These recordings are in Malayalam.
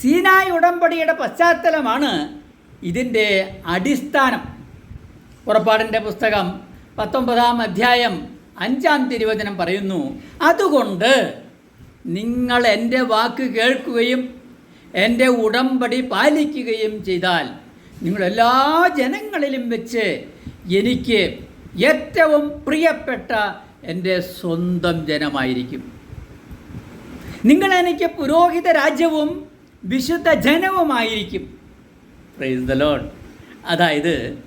സീനായ് ഉടമ്പടിയുടെ പശ്ചാത്തലമാണ് ഇതിന്റെ അടിസ്ഥാനം. പുറപ്പാടിന്റെ പുസ്തകം പത്തൊമ്പതാം അധ്യായം അഞ്ചാം തിരുവചനം പറയുന്നു അതുകൊണ്ട് നിങ്ങൾ എന്റെ വാക്ക് കേൾക്കുകയും എന്റെ ഉടമ്പടി പാലിക്കുകയും ചെയ്താൽ നിങ്ങൾ എല്ലാ ജനങ്ങളിലും വെച്ച് എനിക്ക് ഏറ്റവും പ്രിയപ്പെട്ട എന്റെ സ്വന്തം ജനമായിരിക്കും. നിങ്ങൾ എനിക്ക് പുരോഹിത രാജ്യവും വിശുദ്ധ ജനവുമായിരിക്കും. പ്രൈസ് ദ ലോഡ് അതായത്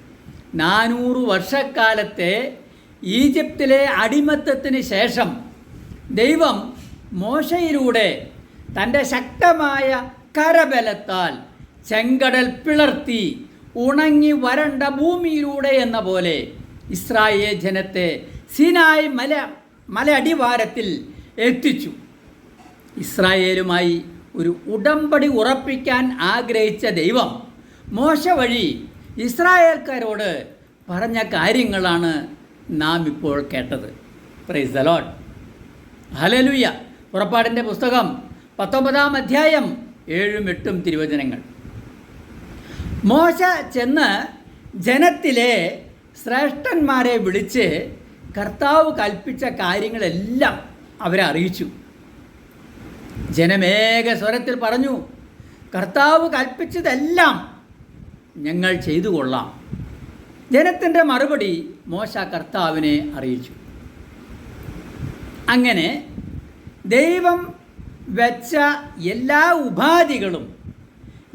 നാനൂറ് വർഷക്കാലത്തെ ഈജിപ്തിലെ അടിമത്തത്തിന് ശേഷം ദൈവം മോശയിലൂടെ തന്റെ ശക്തമായ കരബലത്താൽ ചെങ്കടൽ പിളർത്തി ഉണങ്ങി വരണ്ട ഭൂമിയിലൂടെ എന്ന പോലെ ഇസ്രായേൽ ജനത്തെ സിനായ് മല മല അടിവാരത്തിൽ എത്തിച്ചു. ഇസ്രായേലുമായി ഒരു ഉടമ്പടി ഉറപ്പിക്കാൻ ആഗ്രഹിച്ച ദൈവം മോശ വഴി ഇസ്രായേൽക്കാരോട് പറഞ്ഞ കാര്യങ്ങളാണ് നാം ഇപ്പോൾ കേട്ടത്. പ്രൈസ് ദ ലോഡ് ഹലലുയ്യ പുറപ്പാടിന്റെ പുസ്തകം പത്തൊമ്പതാം അധ്യായം ഏഴും എട്ടും തിരുവചനങ്ങൾ. മോശ ചെന്ന് ജനത്തിലെ ശ്രേഷ്ഠന്മാരെ വിളിച്ച് കർത്താവ് കൽപ്പിച്ച കാര്യങ്ങളെല്ലാം അവരെ അറിയിച്ചു ജനമേക സ്വരത്തിൽ പറഞ്ഞു കർത്താവ് കൽപ്പിച്ചതെല്ലാം ഞങ്ങൾ ചെയ്തു കൊള്ളാം. ജനത്തിന്റെ മറുപടി മോശ കർത്താവിനെ അറിയിച്ചു. അങ്ങനെ ദൈവം വെച്ച എല്ലാ ഉപാധികളും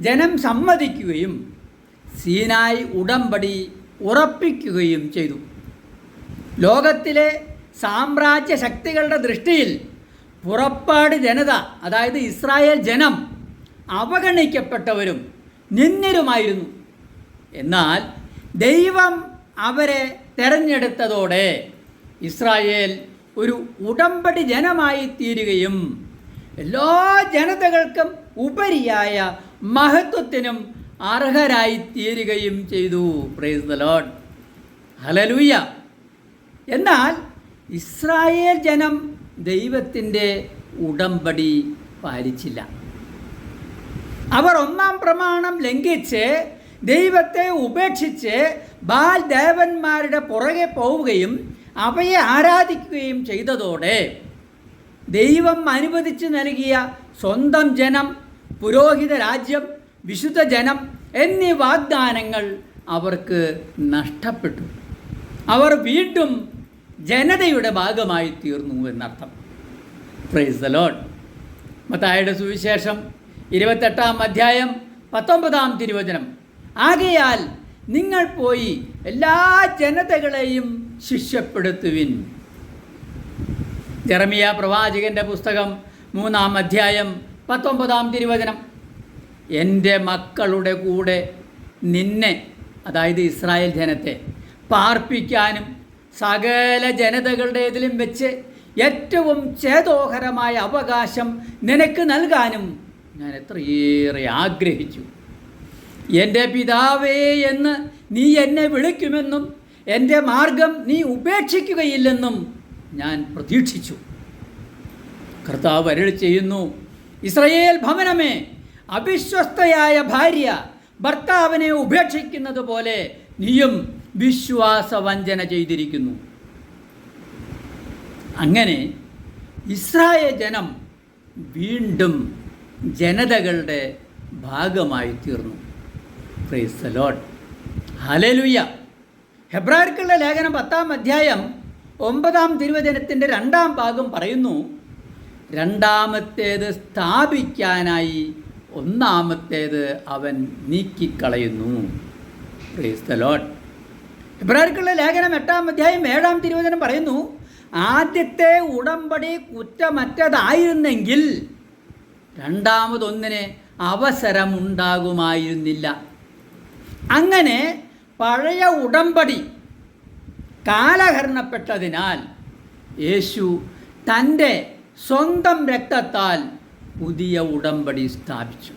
ജനം സമ്മതിക്കുകയും സീനായി ഉടമ്പടി ഉറപ്പിക്കുകയും ചെയ്തു. ലോകത്തിലെ സാമ്രാജ്യ ശക്തികളുടെ ദൃഷ്ടിയിൽ പുറപ്പാട് ജനത അതായത് ഇസ്രായേൽ ജനം അവഗണിക്കപ്പെട്ടവരും നിന്ദരുമായിരുന്നു എന്നാൽ ദൈവം അവരെ തെരഞ്ഞെടുത്തതോടെ ഇസ്രായേൽ ഒരു ഉടമ്പടി ജനമായി തീരുകയും എല്ലാ ജനതകൾക്കും ഉപരിയായ മഹത്വത്തിനും അർഹരായി തീരുകയും ചെയ്തു. പ്രൈസ് ദ ലോഡ് ഹലലൂയ എന്നാൽ ഇസ്രായേൽ ജനം ദൈവത്തിന്റെ ഉടമ്പടി പാലിച്ചില്ല. അവർ ഒന്നാം പ്രമാണം ലംഘിച്ച് ദൈവത്തെ ഉപേക്ഷിച്ച് ബാൽ ദേവന്മാരുടെ പുറകെ പോവുകയും അവയെ ആരാധിക്കുകയും ചെയ്തതോടെ ദൈവം അനുവദിച്ചു നൽകിയ സ്വന്തം ജനം പുരോഹിത രാജ്യം വിശുദ്ധ ജനം എന്നീ വാഗ്ദാനങ്ങൾ അവർക്ക് നഷ്ടപ്പെട്ടു. അവർ വീണ്ടും ജനതയുടെ ഭാഗമായി തീർന്നു എന്നർത്ഥം. പ്രൈസ് ദ ലോഡ് മത്തായുടെ സുവിശേഷം ഇരുപത്തെട്ടാം അധ്യായം പത്തൊമ്പതാം തിരുവചനം. ആകയാൽ നിങ്ങൾ പോയി എല്ലാ ജനതകളെയും ശിഷ്യപ്പെടുത്തുവിൻ. ജെറമിയ പ്രവാചകന്റെ പുസ്തകം മൂന്നാം അധ്യായം പത്തൊമ്പതാം തിരുവചനം. എന്റെ മക്കളുടെ കൂടെ നിന്നെ അതായത് ഇസ്രായേൽ ജനത്തെ പാർപ്പിക്കാനും സകല ജനതകളുടേതിലും വെച്ച് ഏറ്റവും ചേതോഹരമായ അവകാശം നിനക്ക് നൽകാനും ഞാൻ എത്രയേറെ ആഗ്രഹിച്ചു. എന്റെ പിതാവേ എന്ന് നീ എന്നെ വിളിക്കുമെന്നും എന്റെ മാർഗം നീ ഉപേക്ഷിക്കുകയില്ലെന്നും ഞാൻ പ്രതീക്ഷിച്ചു. കർത്താവ് അരുളി ചെയ്യുന്നു ഇസ്രയേൽ ഭവനമേ അവിശ്വസ്തയായ ഭാര്യ ഭർത്താവിനെ ഉപേക്ഷിക്കുന്നത് പോലെ നീയും വിശ്വാസവഞ്ചന ചെയ്തിരിക്കുന്നു. അങ്ങനെ ഇസ്രായേൽ ജനം വീണ്ടും ജനതകളുടെ ഭാഗമായി തീർന്നു. ക്രൈസ്തലോട്ട് ഹലലുയ്യ ഹെബ്രാർക്കുള്ള ലേഖനം പത്താം അധ്യായം ഒമ്പതാം തിരുവചനത്തിന്റെ രണ്ടാം ഭാഗം പറയുന്നു രണ്ടാമത്തേത് സ്ഥാപിക്കാനായി ഒന്നാമത്തേത് അവൻ നീക്കിക്കളയുന്നു. ലോഡ് ഹെബ്രാർക്കുള്ള ലേഖനം എട്ടാം അധ്യായം ഏഴാം തിരുവചനം പറയുന്നു ആദ്യത്തെ ഉടമ്പടി കുറ്റമറ്റതായിരുന്നെങ്കിൽ രണ്ടാമതൊന്നിന് അവസരമുണ്ടാകുമായിരുന്നില്ല. അങ്ങനെ പഴയ ഉടമ്പടി കാലഹരണപ്പെട്ടതിനാൽ യേശു തന്റെ സ്വന്തം രക്തത്താൽ പുതിയ ഉടമ്പടി സ്ഥാപിച്ചു.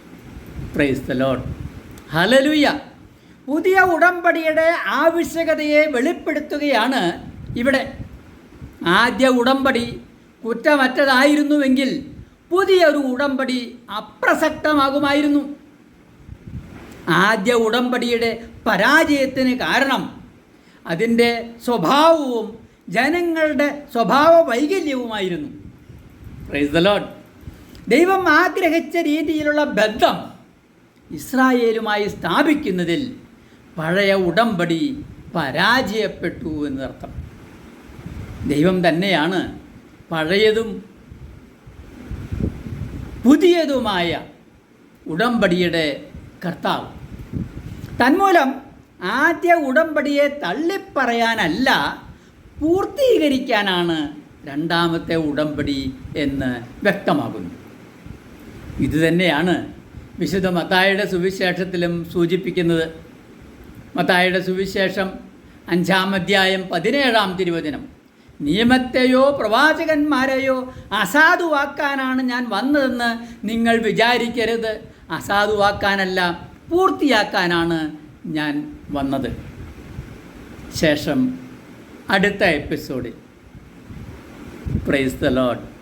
പ്രൈസ് ദ ലോഡ് ഹലലുയ പുതിയ ഉടമ്പടിയുടെ ആവശ്യകതയെ വെളിപ്പെടുത്തുകയാണ് ഇവിടെ. ആദ്യ ഉടമ്പടി കുറ്റമറ്റതായിരുന്നുവെങ്കിൽ പുതിയൊരു ഉടമ്പടി അപ്രസക്തമാകുമായിരുന്നു. ആദ്യ ഉടമ്പടിയുടെ പരാജയത്തിന് കാരണം അതിന്റെ സ്വഭാവവും ജനങ്ങളുടെ സ്വഭാവ വൈകല്യവുമായിരുന്നു. ദൈവം ആഗ്രഹിച്ച രീതിയിലുള്ള ബന്ധം ഇസ്രായേലുമായി സ്ഥാപിക്കുന്നതിൽ പഴയ ഉടമ്പടി പരാജയപ്പെട്ടു എന്നർത്ഥം. ദൈവം തന്നെയാണ് പഴയതും പുതിയതുമായ ഉടമ്പടിയുടെ കർത്താവ്. തന്മൂലം ആദ്യ ഉടമ്പടിയെ തള്ളിപ്പറയാനല്ല പൂർത്തീകരിക്കാനാണ് രണ്ടാമത്തെ ഉടമ്പടി എന്ന് വ്യക്തമാകുന്നു. ഇതുതന്നെയാണ് വിശുദ്ധ മത്തായുടെ സുവിശേഷത്തിലും സൂചിപ്പിക്കുന്നത്. മത്തായുടെ സുവിശേഷം അഞ്ചാം അധ്യായം പതിനേഴാം തിരുവചനം. നിയമത്തെയോ പ്രവാചകന്മാരെയോ അസാധുവാക്കാനാണ് ഞാൻ വന്നതെന്ന് നിങ്ങൾ വിചാരിക്കരുത്. അസാധുവാക്കാനല്ല പൂർത്തിയാക്കാനാണ് ഞാൻ വന്നത്. ശേഷം അടുത്ത എപ്പിസോഡിൽ. Price the load